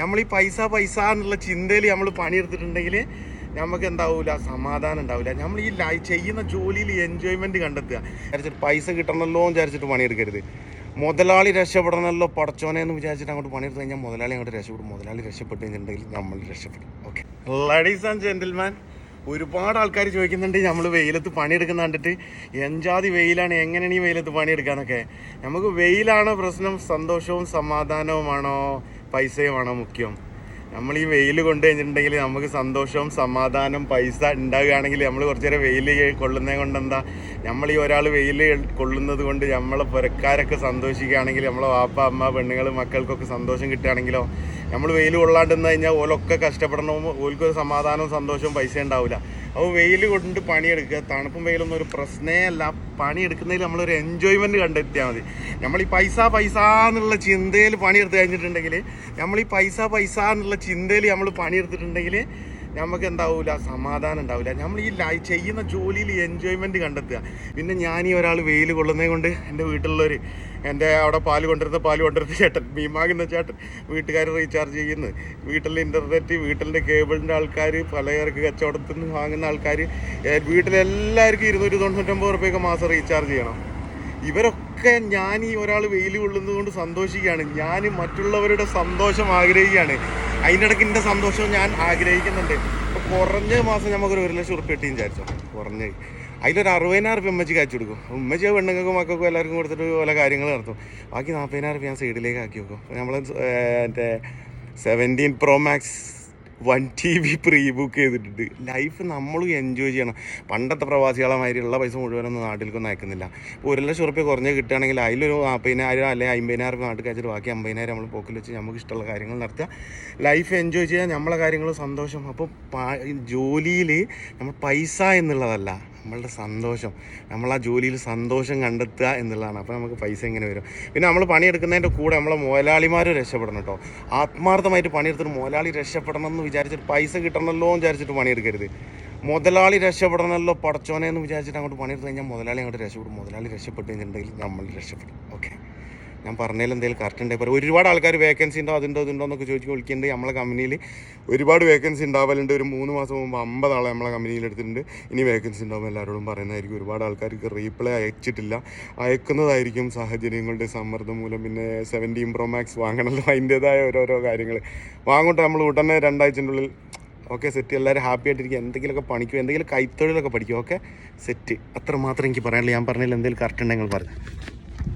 നമ്മൾ ഈ പൈസ പൈസ എന്നുള്ള ചിന്തയിൽ നമ്മൾ പണിയെടുത്തിട്ടുണ്ടെങ്കിൽ നമുക്ക് എന്താവില്ല സമാധാനം ഉണ്ടാവില്ല നമ്മൾ ഈ ചെയ്യുന്ന ജോലിയിൽ എൻജോയ്മെന്റ് കണ്ടെത്തുക. വിചാരിച്ചിട്ട് പൈസ കിട്ടണമല്ലോ എന്ന് വിചാരിച്ചിട്ട് പണിയെടുക്കരുത്. മുതലാളി രക്ഷപ്പെടണമല്ലോ പടച്ചോനെ എന്ന് വിചാരിച്ചിട്ട് അങ്ങോട്ട് പണിയെടുത്ത് കഴിഞ്ഞാൽ മുതലാളി അങ്ങോട്ട് രക്ഷപ്പെടും. മുതലാളി രക്ഷപ്പെട്ട് കഴിഞ്ഞിട്ടുണ്ടെങ്കിൽ നമ്മൾ രക്ഷപ്പെടും. ഓക്കെ ലേഡീസ് ആൻഡ് ജെന്റിൽമാൻ ഒരുപാട് ആൾക്കാർ ചോദിക്കുന്നുണ്ട് നമ്മൾ വെയിലത്ത് പണിയെടുക്കുന്ന കണ്ടിട്ട് എഞ്ചാതി വെയിലാണ് എങ്ങനെയാണ് ഈ വെയിലത്ത് പണിയെടുക്കാന്നൊക്കെ. നമുക്ക് വെയിലാണോ പ്രശ്നം സന്തോഷവും സമാധാനവുമാണോ? പൈസയുമാണോ മുഖ്യം. നമ്മൾ ഈ വെയിൽ കൊണ്ടു കഴിഞ്ഞിട്ടുണ്ടെങ്കിൽ നമുക്ക് സന്തോഷവും സമാധാനം പൈസ ഉണ്ടാകുകയാണെങ്കിൽ നമ്മൾ കുറച്ച് നേരം വെയിൽ കൊള്ളുന്നത് കൊണ്ട് എന്താ? നമ്മൾ ഈ ഒരാൾ വെയിൽ കൊള്ളുന്നത് കൊണ്ട് നമ്മളെ പുരക്കാരൊക്കെ സന്തോഷിക്കുകയാണെങ്കിൽ നമ്മളെ വാപ്പ അമ്മ പെണ്ണുങ്ങൾ മക്കൾക്കൊക്കെ സന്തോഷം കിട്ടുകയാണെങ്കിലോ നമ്മൾ വെയിൽ കൊള്ളാണ്ടെന്ന് കഴിഞ്ഞാൽ ഓലൊക്കെ കഷ്ടപ്പെടണം ഓൽക്കൊരു സമാധാനവും സന്തോഷവും പൈസ ഉണ്ടാവില്ല. അപ്പോൾ വെയിൽ കൊണ്ട് പണിയെടുക്കുക തണുപ്പും വെയിലൊന്നും ഒരു പ്രശ്നമേ അല്ല. പണിയെടുക്കുന്നതിൽ നമ്മളൊരു എൻജോയ്മെന്റ് കണ്ടെത്തിയാൽ മതി. നമ്മൾ ഈ പൈസ പൈസ എന്നുള്ള ചിന്തയിൽ പണിയെടുത്ത് കഴിഞ്ഞിട്ടുണ്ടെങ്കിൽ നമ്മൾ ഈ പൈസ പൈസ എന്നുള്ള ചിന്തയിൽ നമ്മൾ പണിയെടുത്തിട്ടുണ്ടെങ്കിൽ നമുക്ക് എന്താവില്ല സമാധാനം ഉണ്ടാവില്ല നമ്മൾ ഈ ലൈ ചെയ്യുന്ന ജോലിയിൽ എൻജോയ്മെന്റ് കണ്ടെത്തുക. പിന്നെ ഞാൻ ഈ ഒരാൾ വെയിൽ കൊള്ളുന്നത് കൊണ്ട് എന്റെ വീട്ടിലുള്ളവർ എന്റെ അവിടെ പാൽ കൊണ്ടുവരുന്ന പാൽ കൊണ്ടുവരുന്ന ചേട്ടൻ ഭീമാകുന്ന ചേട്ടൻ വീട്ടുകാർ റീചാർജ് ചെയ്യുന്നു. വീട്ടിലെ ഇന്റർനെറ്റ് വീട്ടിലെ കേബിളിന്റെ ആൾക്കാർ പലചരക്ക് കച്ചവടത്തിൽ നിന്ന് വാങ്ങുന്ന ആൾക്കാർ വീട്ടിലെല്ലാവർക്കും ഇരുന്നൂറ്റി തൊണ്ണൂറ്റൊമ്പത് റുപ്യൊക്കെ മാസം റീചാർജ് ചെയ്യണം. ഇവരൊക്കെ ഞാൻ ഈ ഒരാൾ വെയിൽ കൊള്ളുന്നത് കൊണ്ട് സന്തോഷിക്കുകയാണ്. ഞാൻ മറ്റുള്ളവരുടെ സന്തോഷം ആഗ്രഹിക്കുകയാണ്. അതിനിടയ്ക്ക് എന്റെ സന്തോഷം ഞാൻ ആഗ്രഹിക്കുന്നുണ്ട്. ഇപ്പോൾ കുറഞ്ഞ മാസം നമുക്കൊരു ഒരു ലക്ഷം ഉറുപ്പ് കിട്ടിയും വിചാരിച്ചോ? കുറഞ്ഞ്. അതിലൊരു അറുപതിനായിരം റുപ്യ ഉമ്മച്ചി കാച്ചു കൊടുക്കും. ഉമ്മച്ചി പെണ്ണുങ്ങൾക്കും മക്കൾക്കും എല്ലാവർക്കും കൊടുത്തിട്ട് പല കാര്യങ്ങൾ നടത്തും. ബാക്കി നാൽപ്പതിനായിരം റുപ്യ ഞാൻ സൈഡിലേക്ക് ആക്കി വെക്കും. നമ്മൾ മറ്റേ seventeen pro max one T V pre book ചെയ്തിട്ടുണ്ട്. ലൈഫ് നമ്മളും എൻജോയ് ചെയ്യണം. പണ്ടത്തെ പ്രവാസികളെ മാതിരിയുള്ള പൈസ മുഴുവനൊന്നും നാട്ടിലേക്കൊന്നും അയക്കുന്നില്ല. ഒരു ലക്ഷം റുപ്യ കുറഞ്ഞ് കിട്ടുകയാണെങ്കിൽ അതിലൊരു നാൽപ്പതിനായിരം അല്ലെങ്കിൽ അമ്പതിനായിരം നാട്ടിൽ കഴിച്ചിട്ട് ബാക്കി അമ്പതിനായിരം നമ്മൾ പോക്കിൽ വെച്ച് നമുക്ക് ഇഷ്ടമുള്ള കാര്യങ്ങൾ നടത്തുക. ലൈഫ് എൻജോയ് ചെയ്യാൻ നമ്മളെ കാര്യങ്ങൾ സന്തോഷം. അപ്പോൾ ജോലിയിൽ നമ്മൾ പൈസ എന്നുള്ളതല്ല. നമ്മളുടെ സന്തോഷം നമ്മൾ ആ ജോലിയിൽ സന്തോഷം കണ്ടെത്തുക എന്നുള്ളതാണ്. അപ്പോൾ നമുക്ക് പൈസ എങ്ങനെ വരും. പിന്നെ നമ്മൾ പണിയെടുക്കുന്നതിന്റെ കൂടെ നമ്മളെ മുതലാളിമാരും രക്ഷപ്പെടണം കേട്ടോ ആത്മാർത്ഥമായിട്ട് പണിയെടുത്തിട്ട് മുതലാളി രക്ഷപ്പെടണം എന്ന് വിചാരിച്ചിട്ട് പൈസ കിട്ടണമല്ലോ എന്ന് വിചാരിച്ചിട്ട് പണിയെടുക്കരുത്. മുതലാളി രക്ഷപ്പെടണമല്ലോ പടച്ചോനെ എന്ന് വിചാരിച്ചിട്ട് അങ്ങോട്ട് പണിയെടുത്ത് കഴിഞ്ഞാൽ മുതലാളി അങ്ങോട്ട് രക്ഷപ്പെടും. മുതലാളി രക്ഷപ്പെട്ട് കഴിഞ്ഞിട്ടുണ്ടെങ്കിൽ നമ്മൾ രക്ഷപ്പെടും. ഓക്കെ? ഞാൻ പറഞ്ഞതിൽ എന്തെങ്കിലും കറക്റ്റ് ഉണ്ടായി പറയും ഒരുപാട് ആൾക്കാർ വേക്കൻസി ഉണ്ടോ അതുണ്ടോ അതുണ്ടോ എന്നൊക്കെ ചോദിച്ച് വിളിക്കുന്നുണ്ട്. നമ്മളെ കമ്പനിയിൽ ഒരുപാട് വേക്കൻസി ഉണ്ടാവലുണ്ട്. ഒരു മൂന്ന് മാസം മുമ്പ് അമ്പത് ആളെ നമ്മളെ കമ്പനിയിൽ എടുത്തിട്ടുണ്ട്. ഇനി വേക്കൻസി ഉണ്ടാവും എല്ലാവരോടും പറയുന്നതായിരിക്കും. ഒരുപാട് ആൾക്കാർക്ക് റീപ്ലൈ അയച്ചിട്ടില്ല. അയക്കുന്നതായിരിക്കും സാഹചര്യങ്ങളുടെ സമ്മർദ്ദം മൂലം. പിന്നെ സെവന്റീൻ പ്രോ മാക്സ് വാങ്ങണമല്ലോ അതിന്റേതായ ഓരോരോ കാര്യങ്ങൾ. വാങ്ങോട്ടെ നമ്മൾ ഉടനെ രണ്ടാഴ്ചന്റെ ഉള്ളിൽ ഓക്കെ സെറ്റ് എല്ലാവരും ഹാപ്പി ആയിട്ടിരിക്കുക. എന്തെങ്കിലുമൊക്കെ പണിക്കും എന്തെങ്കിലും കൈത്തൊഴിലൊക്കെ പഠിക്കും. ഓക്കെ സെറ്റ് അത്ര മാത്രം എനിക്ക് പറയാനുള്ളൂ. ഞാൻ പറഞ്ഞതിൽ എന്തെങ്കിലും കറക്റ്റ് ഉണ്ടെങ്കിൽ പറഞ്ഞു